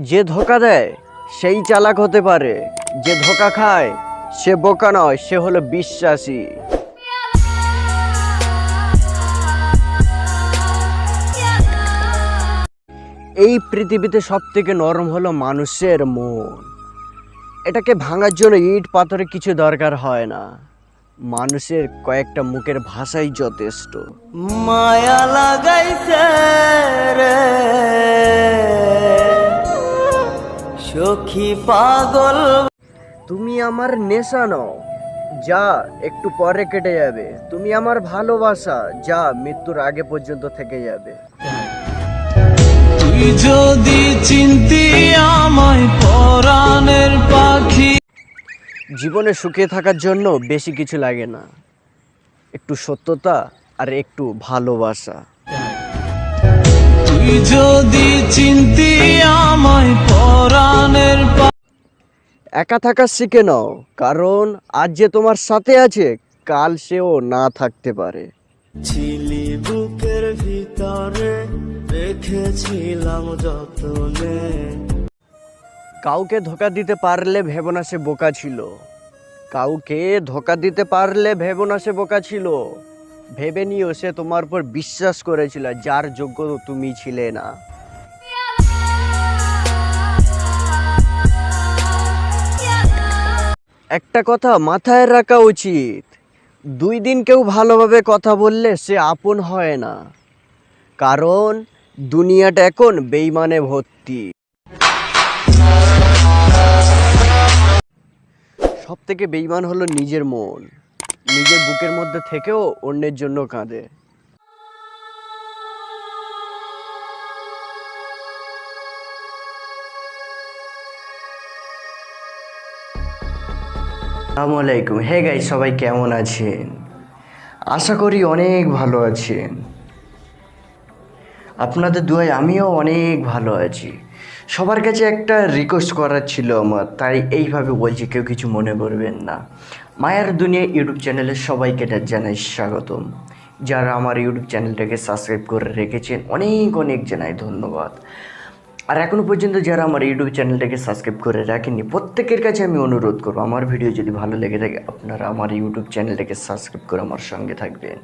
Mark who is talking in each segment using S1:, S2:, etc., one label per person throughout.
S1: যে ধোকা দেয়, সেই চালাক হতে পারে। যে ধোকা খায়, সে বোকা নয়, সে হলো বিশ্বাসী। এই পৃথিবীতে সব থেকে নরম হলো মানুষের মন। এটাকে ভাঙার জন্য ইট পাথরে কিছু দরকার হয় না। মানুষের কয়েকটা মুখের ভাষাই যথেষ্ট।
S2: মায়া লাগাইছে সখী পাগল।
S1: তুমি আমার নেশা নও। যা একটু পরে কেটে যাবে। তুমি আমার ভালোবাসা। যা মৃত্যুর আগে পর্যন্ত থেকে যাবে।
S3: তুই যদি চিনতি আমায় পরাণের পাখি।
S1: জীবনে সুখে থাকার জন্য বেশি কিছু লাগে না। একটু সত্যতা আর একটু ভালোবাসা।
S3: তুই যদি চিনতি
S1: একা থাকা শিখে নাও কারণ আজ যে তোমার সাথে আছে কাল সেও না থাকতে পারে।
S2: ছিলি বুকের ভিতরে রেখেছিলাম যতনে।
S1: কাউকে ধোকা দিতে পারলে ভেবো না সে বোকা ছিল। কাউকে ধোকা দিতে পারলে ভেবো না সে বোকা ছিল। ভেবে নিও সে তোমার উপর বিশ্বাস করেছিল যার যোগ্য তুমি ছিলে না। একটা কথা মাথায় রাখা উচিত। দুই দিন কেউ ভালোভাবে কথা বললে সে আপন হয় না। কারণ দুনিয়াটা এখন বেইমানে ভর্তি। সব থেকে বেইমান হলো নিজের মন। নিজের বুকের মধ্যে থেকেও অন্যের জন্য কাঁদে। আসসালামু আলাইকুম। হে গাই সবাই কেমন আছেন? আশা করি অনেক ভালো আছেন। আপনাদের দুয়ায় আমিও অনেক ভালো আছি। সবার কাছে একটা রিকোয়েস্ট করার ছিল আমার, তাই এইভাবে বলছি, কেউ কিছু মনে করবেন না। মায়ের দুনিয়া ইউটিউব চ্যানেলে সবাইকে জানাই স্বাগতম। যারা আমার ইউটিউব চ্যানেলটাকে সাবস্ক্রাইব করে রেখেছেন, অনেক অনেক জানাই ধন্যবাদ। আর এখনও পর্যন্ত যারা আমার ইউটিউব চ্যানেলটাকে সাবস্ক্রাইব করে রাখেননি, প্রত্যেকের কাছে আমি অনুরোধ করব, আমার ভিডিও যদি ভালো লেগে থাকে, আপনারা আমার ইউটিউব চ্যানেলটাকে সাবস্ক্রাইব করে আমার সঙ্গে থাকবেন।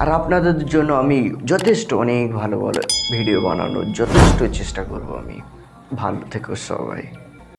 S1: আর আপনাদের জন্য আমি যথেষ্ট অনেক ভালো ভালো ভিডিও বানানোর যথেষ্ট চেষ্টা করব আমি। ভালো থেকো সবাই।